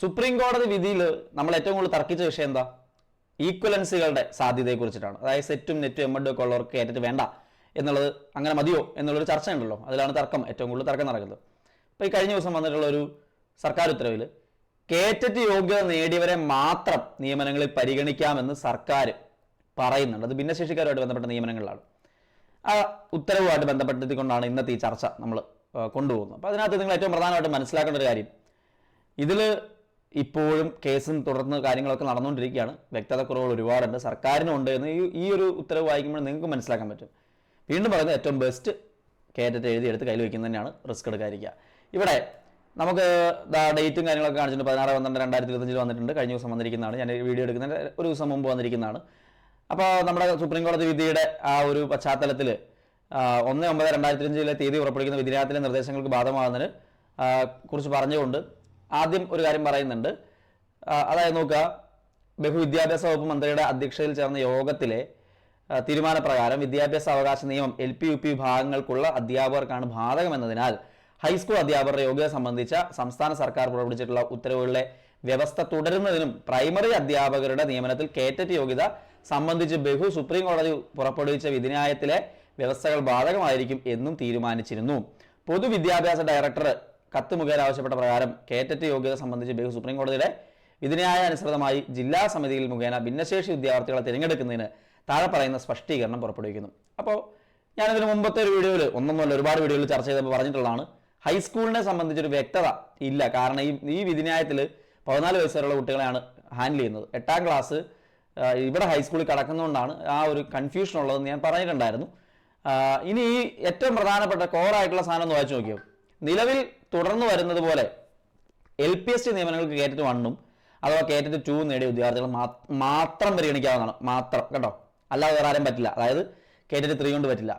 Supreme കോടതി വിധിയിൽ നമ്മൾ ഏറ്റവും കൂടുതൽ തർക്കിച്ച വിഷയം എന്താ? ഈക്വലൻസുകളുടെ സാധ്യതയെ കുറിച്ചിട്ടാണ് അതായത് സെറ്റും നെറ്റും എമ്മഡും ഒക്കെ ഉള്ളവർക്ക് ഏറ്റിട്ട് വേണ്ട എന്നുള്ളത് അങ്ങനെ മതിയോ എന്നുള്ളൊരു ചർച്ച ഉണ്ടല്ലോ അതിലാണ് തർക്കം. ഏറ്റവും കൂടുതൽ തർക്കം നടക്കുന്നത്. അപ്പോൾ ഈ കഴിഞ്ഞ ദിവസം വന്നിട്ടുള്ള ഒരു സർക്കാർ ഉത്തരവിൽ കേറ്ററ്റ് യോഗ്യത നേടിയവരെ മാത്രം നിയമനങ്ങളിൽ പരിഗണിക്കാമെന്ന് സർക്കാർ പറയുന്നുണ്ട്. അത് ഭിന്നശേഷിക്കാരുമായിട്ട് ബന്ധപ്പെട്ട നിയമനങ്ങളിലാണ്. ആ ഉത്തരവുമായിട്ട് ബന്ധപ്പെടുത്തിക്കൊണ്ടാണ് ഇന്നത്തെ ഈ ചർച്ച നമ്മൾ കൊണ്ടുപോകുന്നത്. അപ്പോൾ അതിനകത്ത് നിങ്ങൾ ഏറ്റവും പ്രധാനമായിട്ട് മനസ്സിലാക്കേണ്ട ഒരു കാര്യം. ഇതിൽ ഇപ്പോഴും കേസും തുടർന്ന് കാര്യങ്ങളൊക്കെ നടന്നുകൊണ്ടിരിക്കുകയാണ്. വ്യക്തത കുറവുകൾ ഒരുപാടുണ്ട്. സർക്കാരിനും ഉണ്ട് എന്ന് ഈ ഒരു ഉത്തരവ് വായിക്കുമ്പോൾ നിങ്ങൾക്ക് മനസ്സിലാക്കാൻ പറ്റും. വീണ്ടും പറയുന്നത് ഏറ്റവും ബെസ്റ്റ് കേറ്ററ്റ് എഴുതിയെടുത്ത് കയ്യിൽ വയ്ക്കുന്നത് തന്നെയാണ് റിസ്ക് എടുക്കാതിരിക്കുക. ഇവിടെ നമുക്ക് ഡേറ്റും കാര്യങ്ങളൊക്കെ കാണിച്ചിട്ടുണ്ട്. പതിനാറ് പന്ത്രണ്ട് രണ്ടായിരത്തി ഇരുപത്തഞ്ചിൽ വന്നിട്ടുണ്ട്. കഴിഞ്ഞ ദിവസം വന്നിരിക്കുന്നതാണ്. ഞാൻ വീഡിയോ എടുക്കുന്നതിന് ഒരു ദിവസം മുമ്പ് വന്നിരിക്കുന്നതാണ്. അപ്പോൾ നമ്മുടെ സുപ്രീം കോടതി വിധിയുടെ ആ ഒരു പശ്ചാത്തലത്തിൽ ഒന്ന് ഒമ്പത് രണ്ടായിരത്തി അഞ്ചിലെ തീയതി പുറപ്പെടുവിക്കുന്ന വിധിരാത്തിലെ നിർദ്ദേശങ്ങൾക്ക് ബാധകമാകുന്നതിന് കുറിച്ച് പറഞ്ഞുകൊണ്ട് ആദ്യം ഒരു കാര്യം പറയുന്നുണ്ട്. അതായത് നോക്കുക ബഹുവിദ്യാഭ്യാസ വകുപ്പ് മന്ത്രിയുടെ അധ്യക്ഷതയിൽ ചേർന്ന യോഗത്തിലെ തീരുമാനപ്രകാരം വിദ്യാഭ്യാസ അവകാശ നിയമം എൽ പി യു പി വിഭാഗങ്ങൾക്കുള്ള അധ്യാപകർക്കാണ് ബാധകമെന്നതിനാൽ ഹൈസ്കൂൾ അധ്യാപകരുടെ യോഗ്യത സംബന്ധിച്ച സംസ്ഥാന സർക്കാർ പുറപ്പെടുവിച്ചിട്ടുള്ള ഉത്തരവുകളിലെ വ്യവസ്ഥ തുടരുന്നതിനും പ്രൈമറി അധ്യാപകരുടെ നിയമനത്തിൽ കേറ്ററ്റ് യോഗ്യത സംബന്ധിച്ച് ബഹു സുപ്രീം കോടതി പുറപ്പെടുവിച്ച വിധിന്യായത്തിലെ വ്യവസ്ഥകൾ ബാധകമായിരിക്കും എന്നും തീരുമാനിച്ചിരുന്നു. പൊതുവിദ്യാഭ്യാസ ഡയറക്ടർ കത്ത് മുഖേന ആവശ്യപ്പെട്ട പ്രകാരം കേറ്ററ്റ് യോഗ്യത സംബന്ധിച്ച് ബഹു സുപ്രീം കോടതിയുടെ വിധിന്യായ അനുസൃതമായി ജില്ലാ സമിതിയിൽ മുഖേന ഭിന്നശേഷി വിദ്യാർത്ഥികളെ തിരഞ്ഞെടുക്കുന്നതിന് താഴെ പറയുന്ന സ്പഷ്ടീകരണം പുറപ്പെടുവിക്കുന്നു. അപ്പോൾ ഞാനിതിന് മുമ്പത്തെ ഒരു വീഡിയോയിൽ ഒന്നൊന്നുമല്ല ഒരുപാട് വീഡിയോയിൽ ചർച്ച ചെയ്തപ്പോൾ പറഞ്ഞിട്ടുള്ളതാണ്. ഹൈസ്കൂളിനെ സംബന്ധിച്ചൊരു വ്യക്തത ഇല്ല. കാരണം ഈ ഈ വിധിന്യായത്തിൽ പതിനാല് വയസ്സ് വരെയുള്ള കുട്ടികളെയാണ് ഹാൻഡിൽ ചെയ്യുന്നത്. എട്ടാം ക്ലാസ് ഇവിടെ ഹൈസ്കൂളിൽ കടക്കുന്നതുകൊണ്ടാണ് ആ ഒരു കൺഫ്യൂഷൻ ഉള്ളതെന്ന് ഞാൻ പറഞ്ഞിട്ടുണ്ടായിരുന്നു. ഇനി ഈ ഏറ്റവും പ്രധാനപ്പെട്ട കോറായിട്ടുള്ള സാധനം ഒന്ന് വായിച്ചു നോക്കിയോ? നിലവിൽ തുടർന്നു വരുന്നത് പോലെ എൽ പി എസ് ടി നിയമനങ്ങൾക്ക് കേറ്ററ്റ് വണ്ണും അഥവാ കേറ്ററ്റ് ടു നേടിയ വിദ്യാർത്ഥികൾ മാത്രം പരിഗണിക്കാവുന്നതാണ്. മാത്രം കേട്ടോ അല്ലാതെ വേറെ ആരും പറ്റില്ല. അതായത് കേറ്ററ്റ് ത്രീ കൊണ്ട് പറ്റില്ല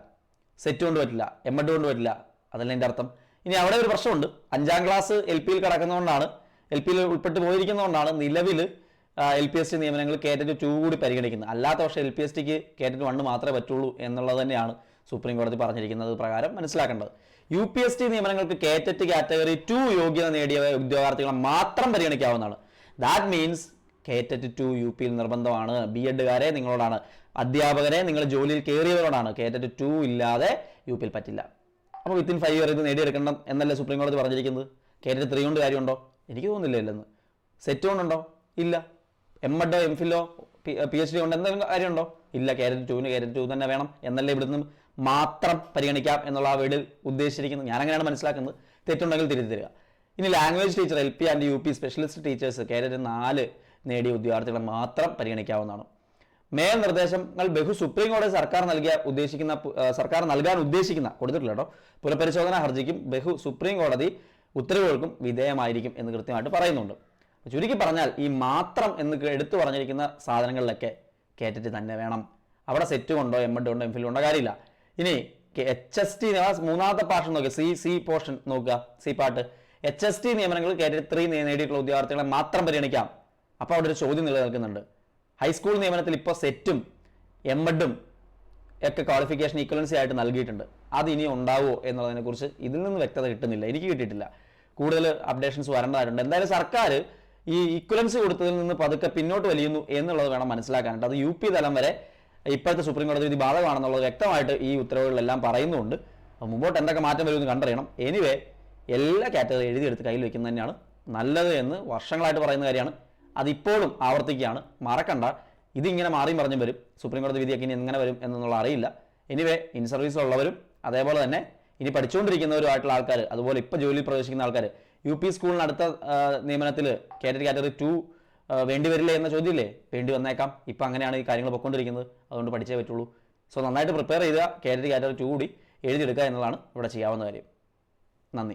സെറ്റ് കൊണ്ട് പറ്റില്ല എം എഡ് കൊണ്ട് പറ്റില്ല അതല്ല എന്റെ അർത്ഥം. ഇനി അവിടെ ഒരു പ്രശ്നമുണ്ട്. അഞ്ചാം ക്ലാസ് എൽ പിയിൽ കിടക്കുന്നതുകൊണ്ടാണ് എൽ പിയിൽ ഉൾപ്പെട്ട് പോയിരിക്കുന്നതുകൊണ്ടാണ് നിലവിൽ എൽ പി എസ് ടി നിയമനങ്ങൾ കേറ്ററ്റ് ടു കൂടി പരിഗണിക്കുന്നത്. അല്ലാത്ത പക്ഷേ എൽ പി എസ് ടിക്ക് കേറ്ററ്റ് വണ്ണ് മാത്രമേ പറ്റുള്ളൂ എന്നുള്ളത് തന്നെയാണ് സുപ്രീം കോടതി പറഞ്ഞിരിക്കുന്നത് പ്രകാരം മനസ്സിലാക്കേണ്ടത്. യു പി എസ് ടി നിയമനങ്ങൾക്ക് കേറ്ററ്റ് കാറ്റഗറി ടു യോഗ്യത നേടിയ ഉദ്യോഗാർത്ഥികളെ മാത്രം പരിഗണിക്കാവുന്നതാണ്. That means KTET two U പിയിൽ നിർബന്ധമാണ്. ബി എഡുകാരെ നിങ്ങളോടാണ്. അധ്യാപകരെ നിങ്ങൾ ജോലിയിൽ കയറിയവരോടാണ്. കേറ്ററ്റ് ടു ഇല്ലാതെ യു പിയിൽ പറ്റില്ല. അപ്പോൾ വിത്തിൻ ഫൈവ് ഇയർ ഇത് നേടിയെടുക്കണം എന്നല്ലേ സുപ്രീം കോടതി പറഞ്ഞിരിക്കുന്നത്? കേറ്ററ്റ് ത്രീ കൊണ്ട് കാര്യമുണ്ടോ? എനിക്ക് തോന്നുന്നില്ല ഇല്ലെന്ന് സെറ്റ് കൊണ്ടുണ്ടോ? ഇല്ല. എം എഡോ എം ഫില്ലോ പി എച്ച് ഡി കൊണ്ട് എന്തെങ്കിലും കാര്യമുണ്ടോ? ഇല്ല. കേരറ്റ് ടുവിന് കേരറ്റ് ടു തന്നെ വേണം എന്നല്ലേ ഇവിടുന്ന് മാത്രം പരിഗണിക്കാം എന്നുള്ള ആ വേർഡ് ഉദ്ദേശിച്ചിരിക്കുന്നത്. ഞാൻ അങ്ങനെയാണ് മനസ്സിലാക്കുന്നത്. തെറ്റുണ്ടെങ്കിൽ തിരുത്തി തരിക ഇനി language teacher L P and U P specialist teachers കേരളത്തിൽ നാല് നേടിയ ഉദ്യോഗാർത്ഥികളെ മാത്രം പരിഗണിക്കാവുന്നതാണ്. മേൽ നിർദ്ദേശങ്ങൾ ബഹു സുപ്രീം കോടതി സർക്കാർ നൽകിയ ഉദ്ദേശിക്കുന്ന സർക്കാർ നൽകാൻ ഉദ്ദേശിക്കുന്ന കൊടുത്തിട്ടില്ല കേട്ടോ പുനഃപരിശോധനാ ഹർജിക്കും ബഹു സുപ്രീം കോടതി ഉത്തരവുകൾക്കും വിധേയമായിരിക്കും എന്ന് കൃത്യമായിട്ട് പറയുന്നുണ്ട്. ചുരുക്കി പറഞ്ഞാൽ ഈ മാത്രം എന്ന് എടുത്തു പറഞ്ഞിരിക്കുന്ന സാധനങ്ങളിലൊക്കെ കേറ്റിട്ട് തന്നെ വേണം. അവിടെ സെറ്റ് കൊണ്ടോ എം എഡ് കൊണ്ടോ എം ഫിൽ കൊണ്ടോ കാര്യമില്ല. ഇനി എച്ച് എസ് ടി മൂന്നാമത്തെ പാർട്ട് നോക്കുക സി സി പോർഷൻ നോക്കുക. C part. H S T നിയമനങ്ങൾ കാറ്റഗറി ത്രീ നേടിയിട്ടുള്ള ഉദ്യോഗാർത്ഥികളെ മാത്രം പരിഗണിക്കാം. അപ്പോൾ അവിടെ ഒരു ചോദ്യം നിലനിൽക്കുന്നുണ്ട്. ഹൈസ്കൂൾ നിയമനത്തിൽ ഇപ്പോൾ സെറ്റും എം എഡും ഒക്കെ ക്വാളിഫിക്കേഷൻ ഈക്വലൻസി ആയിട്ട് നൽകിയിട്ടുണ്ട്. അത് ഇനി ഉണ്ടാവുമോ എന്നുള്ളതിനെക്കുറിച്ച് ഇതിൽ നിന്ന് വ്യക്തത കിട്ടുന്നില്ല. എനിക്ക് കിട്ടിയിട്ടില്ല. കൂടുതൽ അപ്ഡേഷൻസ് വരേണ്ടതായിട്ടുണ്ട്. എന്തായാലും സർക്കാർ ഈ ഈക്വലൻസി കൊടുത്തതിൽ നിന്ന് പതുക്കെ പിന്നോട്ട് വലിയുന്നു എന്നുള്ളത് വേണം മനസ്സിലാക്കാനായിട്ട്. അത് യു പി തലം വരെ ഇപ്പോഴത്തെ സുപ്രീം കോടതി വിധി ബാധകമാണെന്നുള്ളത് വ്യക്തമായിട്ട് ഈ ഉത്തരവുകളിലെല്ലാം പറയുന്നുണ്ട്. അപ്പോൾ മുമ്പോട്ട് എന്തൊക്കെ മാറ്റം വരുമെന്ന് കണ്ടറിയണം. എനിവേ എല്ലാ കാറ്റഗറി എഴുതിയെടുത്ത് കയ്യിൽ വെക്കുന്നത് തന്നെയാണ്. നല്ലത് എന്ന് വർഷങ്ങളായിട്ട് പറയുന്ന കാര്യമാണ്. അതിപ്പോഴും ആവർത്തിക്കുകയാണ്. മറക്കണ്ട. ഇതിങ്ങനെ മാറിയും പറഞ്ഞു വരും. സുപ്രീം കോടതി വിധിയൊക്കെ ഇനി എങ്ങനെ വരും എന്നുള്ള അറിയില്ല. എനിവേ ഇൻ സർവീസിലുള്ളവരും അതേപോലെ തന്നെ ഇനി പഠിച്ചുകൊണ്ടിരിക്കുന്നവരുമായിട്ടുള്ള ആൾക്കാർ അതുപോലെ ഇപ്പോൾ ജോലിയിൽ പ്രവേശിക്കുന്ന ആൾക്കാർ യു പി സ്കൂളിന് അടുത്ത നിയമനത്തിൽ കാറ്റഗറി കാറ്റഗറി ടു വേണ്ടി വരില്ലേ എന്ന ചോദ്യമില്ലേ? വേണ്ടി വന്നേക്കാം. ഇപ്പം അങ്ങനെയാണ് ഈ കാര്യങ്ങൾ പൊയ്ക്കൊണ്ടിരിക്കുന്നത് അതുകൊണ്ട് പഠിച്ചേ പറ്റുള്ളൂ. സോ നന്നായിട്ട് പ്രിപ്പയർ ചെയ്ത കാറ്റഗറി കാറ്റഗറി ടു കൂടി എഴുതിയെടുക്കുക എന്നുള്ളതാണ് ഇവിടെ ചെയ്യാവുന്ന കാര്യം.